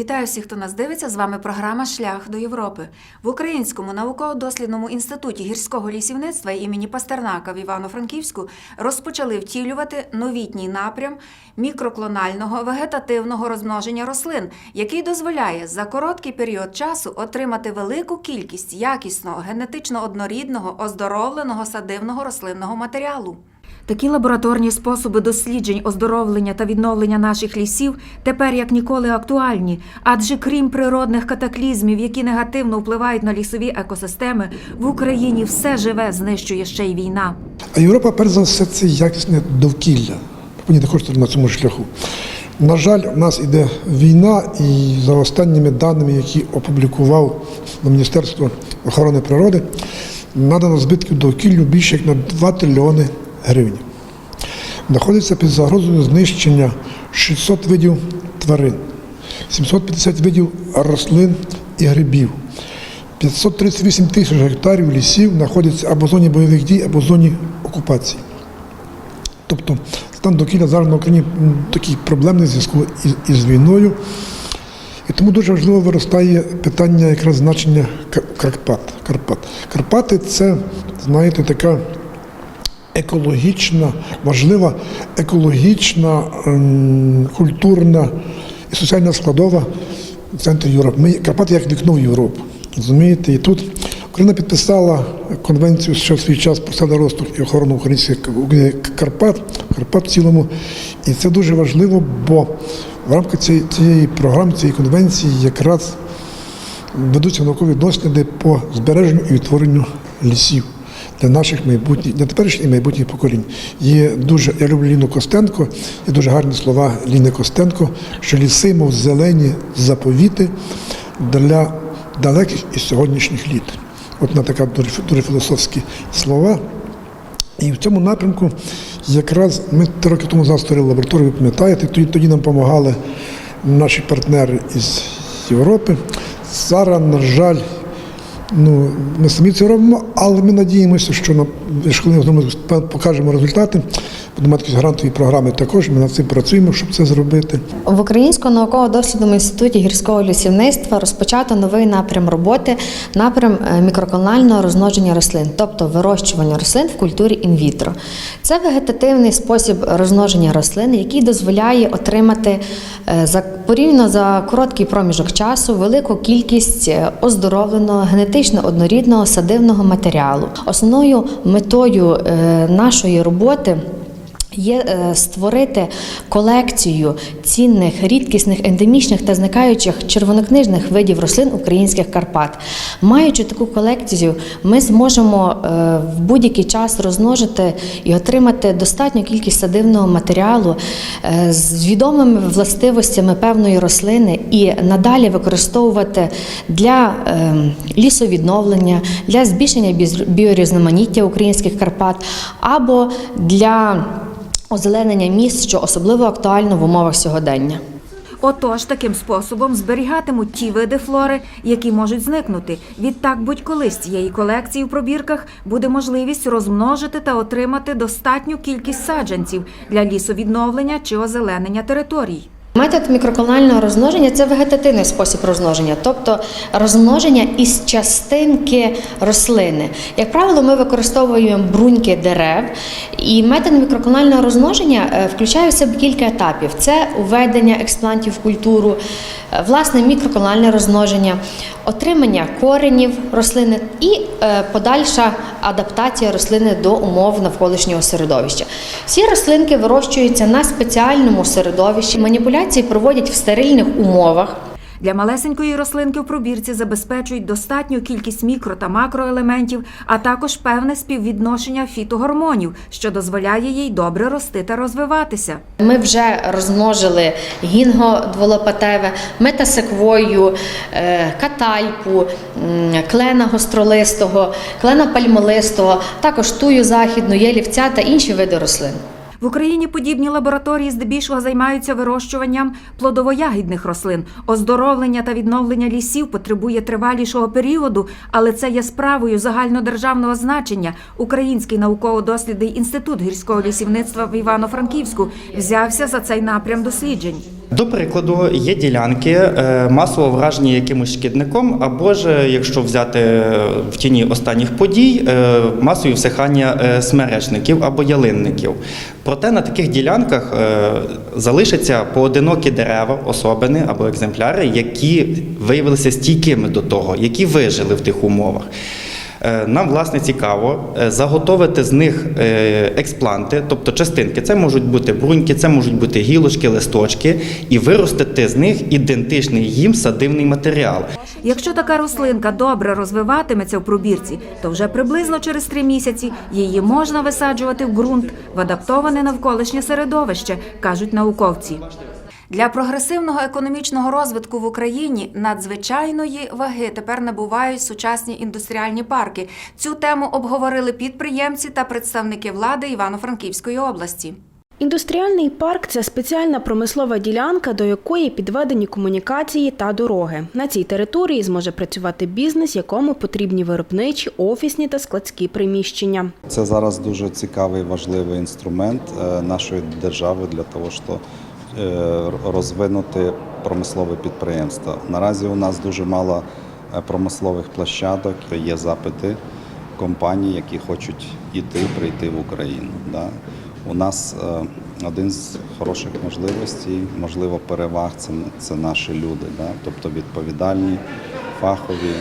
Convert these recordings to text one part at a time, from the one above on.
Вітаю всіх, хто нас дивиться. З вами програма Шлях до Європи в Українському науково-дослідному інституті гірського лісівництва імені Пастернака в Івано-Франківську розпочали втілювати новітній напрям мікроклонального вегетативного розмноження рослин, який дозволяє за короткий період часу отримати велику кількість якісного, генетично однорідного, оздоровленого садивного рослинного матеріалу. Такі лабораторні способи досліджень, оздоровлення та відновлення наших лісів тепер як ніколи актуальні, адже крім природних катаклізмів, які негативно впливають на лісові екосистеми, в Україні все живе знищує ще й війна. А Європа, перш за все, це якісне довкілля. Мені не хочеться на цьому шляху. На жаль, у нас іде війна, і за останніми даними, які опублікував Міністерство охорони природи, надано збитків довкіллю більше як на 2 трильйони гривень. Знаходиться під загрозою знищення 600 видів тварин, 750 видів рослин і грибів. 538 тисяч гектарів лісів знаходяться або в зоні бойових дій, або в зоні окупації. Тобто стан довкілля зараз на Україні такий проблемний зв'язку із війною. І тому дуже важливо виростає питання якраз значення Карпат. Карпат. Карпати це, знаєте, така екологічна, важлива екологічна, ем, культурна і соціальна складова центру Європи. Ми Карпати як вікно в Європу. Розумієте? І тут Україна підписала конвенцію ще в свій час про садоросток і охорону українських Карпат, Карпат в цілому. І це дуже важливо, бо в рамках цієї, цієї програми, цієї конвенції якраз ведуться наукові досліди по збереженню і відтворенню лісів для наших майбутніх, для теперішніх і майбутніх поколінь. Є дуже, я люблю Ліну Костенко, є дуже гарні слова Ліни Костенко, що ліси, мов зелені заповіти для далеких і сьогоднішніх літ. От на така дуже, дуже філософські слова. І в цьому напрямку якраз ми три роки тому зараз створили лабораторію, ви пам'ятаєте, тоді, тоді нам допомагали наші партнери із Європи. Зараз, на жаль, ну, ми самі це робимо, але ми надіємося, що на коли ми покажемо результати, будемо мати грантові програми також, ми над цим працюємо, щоб це зробити. В Українському науково-дослідному інституті гірського лісівництва розпочато новий напрям роботи, напрям е, мікроконального розмноження рослин, тобто вирощування рослин в культурі інвітро. Це вегетативний спосіб розмноження рослин, який дозволяє отримати е, за порівняно за короткий проміжок часу велику кількість е, оздоровленого генетично однорідного садивного матеріалу. Основною метою е, нашої роботи. Є е, створити колекцію цінних, рідкісних, ендемічних та зникаючих червонокнижних видів рослин українських Карпат. Маючи таку колекцію, ми зможемо е, в будь-який час розмножити і отримати достатню кількість садивного матеріалу е, з відомими властивостями певної рослини і надалі використовувати для е, лісовідновлення, для збільшення біорізноманіття українських Карпат або для озеленення міст, що особливо актуально в умовах сьогодення. Отож, таким способом зберігатимуть ті види флори, які можуть зникнути. Відтак, будь-коли з цієї колекції в пробірках буде можливість розмножити та отримати достатню кількість саджанців для лісовідновлення чи озеленення територій. Метод мікроколонального розмноження це вегетативний спосіб розмноження, тобто розмноження із частинки рослини. Як правило, ми використовуємо бруньки дерев, і метод мікроколонального розмноження е, включає в себе кілька етапів: це введення експлантів в культуру, е, власне мікроколональне розмноження, отримання коренів рослини і е, подальша адаптація рослини до умов навколишнього середовища. Всі рослинки вирощуються на спеціальному середовищі. Маніпуляції проводять в стерильних умовах. Для малесенької рослинки в пробірці забезпечують достатню кількість мікро та макроелементів, а також певне співвідношення фітогормонів, що дозволяє їй добре рости та розвиватися. Ми вже розмножили гінго дволопатеве, метасеквою, е, катальпу, клена гостролистого, клена пальмолистого, також тую західну, єлівця та інші види рослин. В Україні подібні лабораторії здебільшого займаються вирощуванням плодово-ягідних рослин. Оздоровлення та відновлення лісів потребує тривалішого періоду, але це є справою загальнодержавного значення. Український науково-дослідний інститут гірського лісівництва в Івано-Франківську взявся за цей напрям досліджень. До прикладу, є ділянки е, масово вражені якимось шкідником, або ж, якщо взяти е, в тіні останніх подій, е, масові всихання смеречників або ялинників. Проте на таких ділянках залишаться поодинокі дерева, особини або екземпляри, які виявилися стійкими до того, які вижили в тих умовах. Е, Нам, власне, цікаво е, заготовити з них е, експланти, тобто частинки. Це можуть бути бруньки, це можуть бути гілочки, листочки, і виростити з них ідентичний їм садивний матеріал. Якщо така рослинка добре розвиватиметься в пробірці, то вже приблизно через три місяці її можна висаджувати в ґрунт в адаптоване навколишнє середовище, кажуть науковці. Для прогресивного економічного розвитку в Україні надзвичайної ваги тепер набувають сучасні індустріальні парки. Цю тему обговорили підприємці та представники влади Івано-Франківської області. Індустріальний парк це спеціальна промислова ділянка, до якої підведені комунікації та дороги. На цій території зможе працювати бізнес, якому потрібні виробничі, офісні та складські приміщення. Це зараз дуже цікавий важливий інструмент е, нашої держави для того, щоб е, розвинути промислове підприємство. Наразі у нас дуже мало е, промислових площадок. Є запити компаній, які хочуть іти, прийти в Україну. У нас е, один з хороших можливостей, можливо, переваг це, це наші люди, да. тобто відповідальні, фахові,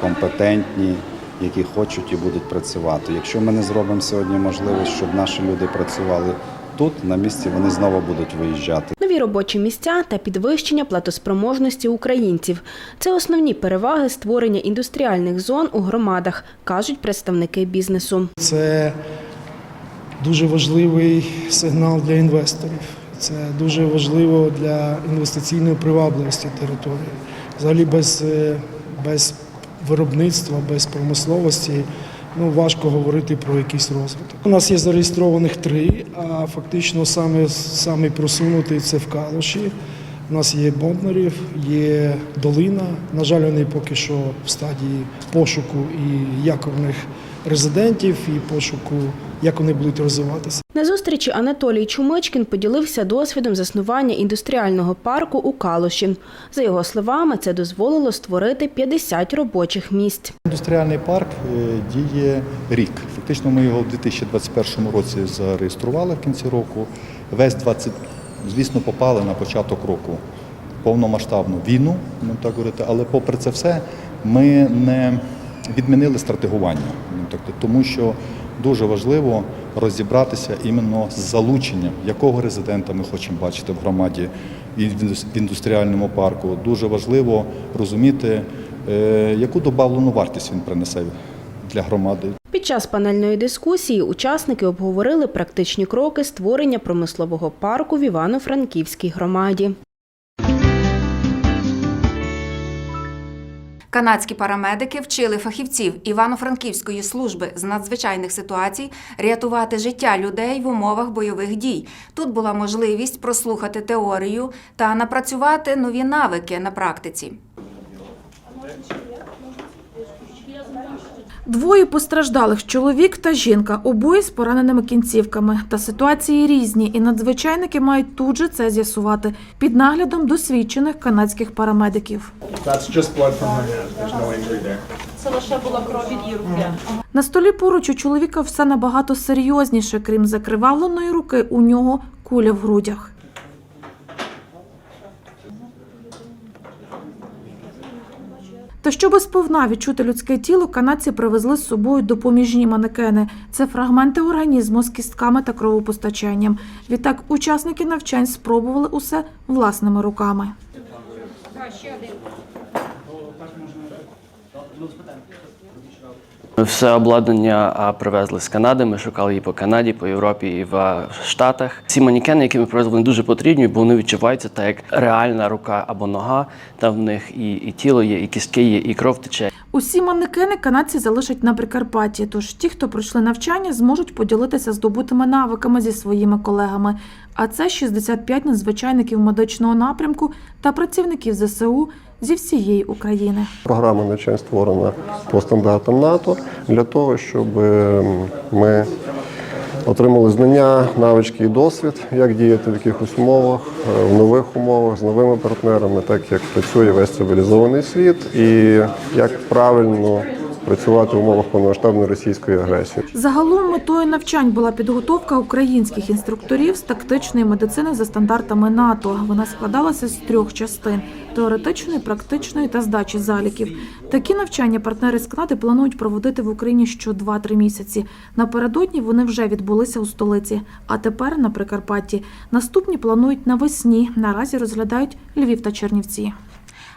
компетентні, які хочуть і будуть працювати. Якщо ми не зробимо сьогодні можливість, щоб наші люди працювали тут, на місці вони знову будуть виїжджати. Нові робочі місця та підвищення платоспроможності українців це основні переваги створення індустріальних зон у громадах, кажуть представники бізнесу. Це дуже важливий сигнал для інвесторів. Це дуже важливо для інвестиційної привабливості території. Взагалі без, е, без виробництва, без промисловості ну, важко говорити про якийсь розвиток. У нас є зареєстрованих три, а фактично саме, саме просунутий це в Калуші. У нас є Бондарів, є Долина. На жаль, вони поки що в стадії пошуку і якорних резидентів, і пошуку, як вони будуть розвиватися. На зустрічі Анатолій Чумичкін поділився досвідом заснування індустріального парку у Калуші. За його словами, це дозволило створити 50 робочих місць. Індустріальний парк е, діє рік. Фактично ми його в 2021 році зареєстрували в кінці року. Весь 20, звісно, попали на початок року повномасштабну війну, так говорити, але попри це все ми не відмінили стратегування, тому що дуже важливо розібратися іменно з залученням, якого резидента ми хочемо бачити в громаді і в індустріальному парку. Дуже важливо розуміти, е, яку добавлену вартість він принесе для громади. Під час панельної дискусії учасники обговорили практичні кроки створення промислового парку в Івано-Франківській громаді. Канадські парамедики вчили фахівців Івано-Франківської служби з надзвичайних ситуацій рятувати життя людей в умовах бойових дій. Тут була можливість прослухати теорію та напрацювати нові навики на практиці. Двоє постраждалих чоловік та жінка, обоє з пораненими кінцівками. Та ситуації різні, і надзвичайники мають тут же це з'ясувати під наглядом досвідчених канадських парамедиків. From her hand. There's no. На столі поруч у чоловіка все набагато серйозніше, крім закривавленої руки, у нього куля в грудях. Та щоб сповна відчути людське тіло, канадці привезли з собою допоміжні манекени. Це фрагменти організму з кістками та кровопостачанням. Відтак учасники навчань спробували усе власними руками. Все обладнання привезли з Канади. Ми шукали її по Канаді, по Європі і в Штатах. Ці манікени, які ми привезли, вони дуже потрібні, бо вони відчуваються так, як реальна рука або нога. Там в них і, і тіло є, і кістки є, і кров тече. Усі манекени канадці залишать на Прикарпатті, тож ті, хто пройшли навчання, зможуть поділитися здобутими навиками зі своїми колегами. А це 65 надзвичайників медичного напрямку та працівників ЗСУ зі всієї України. Програма навчань створена по стандартам НАТО для того, щоб ем, ми отримали знання, навички і досвід, як діяти в якихось умовах, е, в нових умовах з новими партнерами, так як працює весь цивілізований світ, і як правильно працювати в умовах повномасштабної російської агресії. Загалом метою навчань була підготовка українських інструкторів з тактичної медицини за стандартами НАТО. Вона складалася з трьох частин: теоретичної, практичної та здачі заліків. Такі навчання партнери з Канади планують проводити в Україні що 2-3 місяці. Напередодні вони вже відбулися у столиці. А тепер на Прикарпатті. Наступні планують навесні. Наразі розглядають Львів та Чернівці.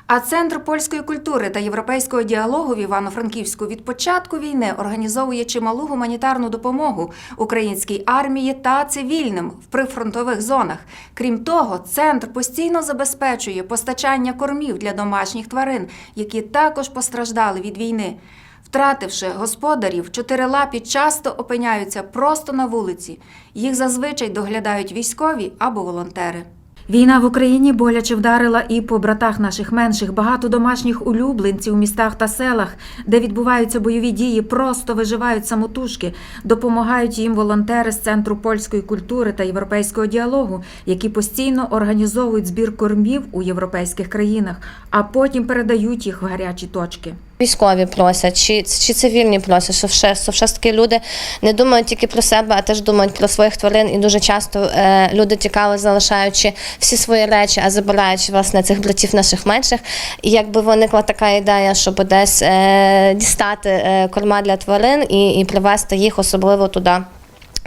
А Центр польської культури та європейського діалогу в Івано-Франківську від початку війни організовує чималу гуманітарну допомогу українській армії та цивільним в прифронтових зонах. Крім того, центр постійно забезпечує постачання кормів для домашніх тварин, які також постраждали від війни. Втративши господарів, чотирилапі часто опиняються просто на вулиці. Їх зазвичай доглядають військові або волонтери. Війна в Україні боляче вдарила і по братах наших менших. Багато домашніх улюбленців у містах та селах, де відбуваються бойові дії, просто виживають самотужки. Допомагають їм волонтери з Центру польської культури та європейського діалогу, які постійно організовують збір кормів у європейських країнах, а потім передають їх в гарячі точки. Військові просять, чи, чи цивільні просять, що все, що все ж таки люди не думають тільки про себе, а теж думають про своїх тварин. І дуже часто е, люди тікали, залишаючи всі свої речі, а забираючи власне цих братів наших менших. І якби виникла така ідея, щоб десь е, дістати е, корма для тварин і, і привезти їх особливо туди.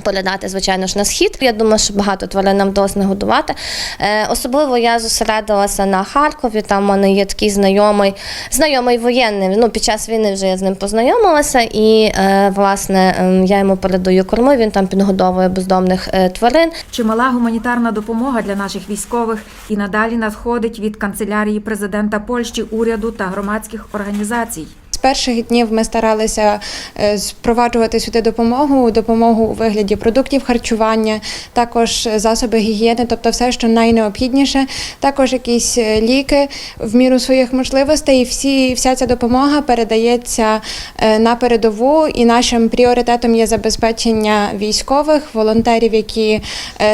Передати, звичайно ж, на схід. Я думаю, що багато тварин нам вдалося нагодувати. Е, особливо я зосередилася на Харкові. Там у мене є такий знайомий, знайомий воєнний. Ну, під час війни вже я з ним познайомилася, і е, власне ем, я йому передаю корми. Він там підгодовує бездомних е, тварин. Чимала гуманітарна допомога для наших військових і надалі надходить від канцелярії президента Польщі, уряду та громадських організацій. Перших днів ми старалися е, впроваджувати сюди допомогу, допомогу у вигляді продуктів харчування, також засоби гігієни, тобто все, що найнеобхідніше, також якісь е, ліки в міру своїх можливостей. І всі, вся ця допомога передається е, на передову, і нашим пріоритетом є забезпечення військових, волонтерів, які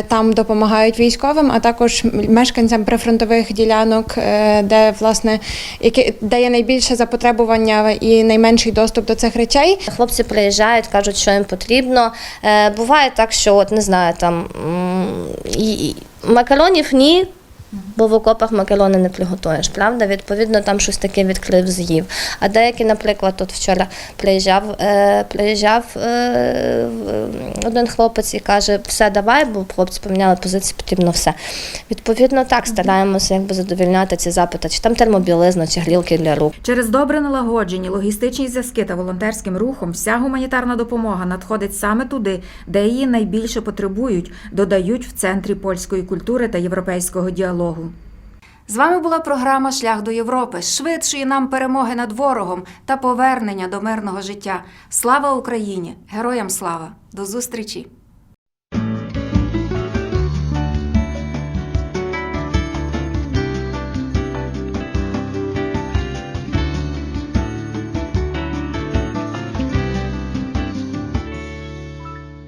там допомагають військовим, а також мешканцям прифронтових ділянок, де власне які де є найбільше запотребування і найменший доступ до цих речей. Хлопці приїжджають, кажуть, що їм потрібно. Е, буває так, що от не знаю, там макаронів ні. Бо в окопах макарони не приготуєш, правда? Відповідно, там щось таке відкрив, з'їв. А деякі, наприклад, тут вчора приїжджав, е, приїжджав е, один хлопець і каже, все, давай, бо хлопці поміняли позиції, потрібно все. Відповідно, так стараємося якби задовільняти ці запити, чи там термобілизна, чи грілки для рук. Через добре налагоджені логістичні зв'язки та волонтерським рухом вся гуманітарна допомога надходить саме туди, де її найбільше потребують, додають в центрі польської культури та європейського діалогу. З вами була програма Шлях до Європи, швидшої нам перемоги над ворогом та повернення до мирного життя. Слава Україні! Героям слава! До зустрічі!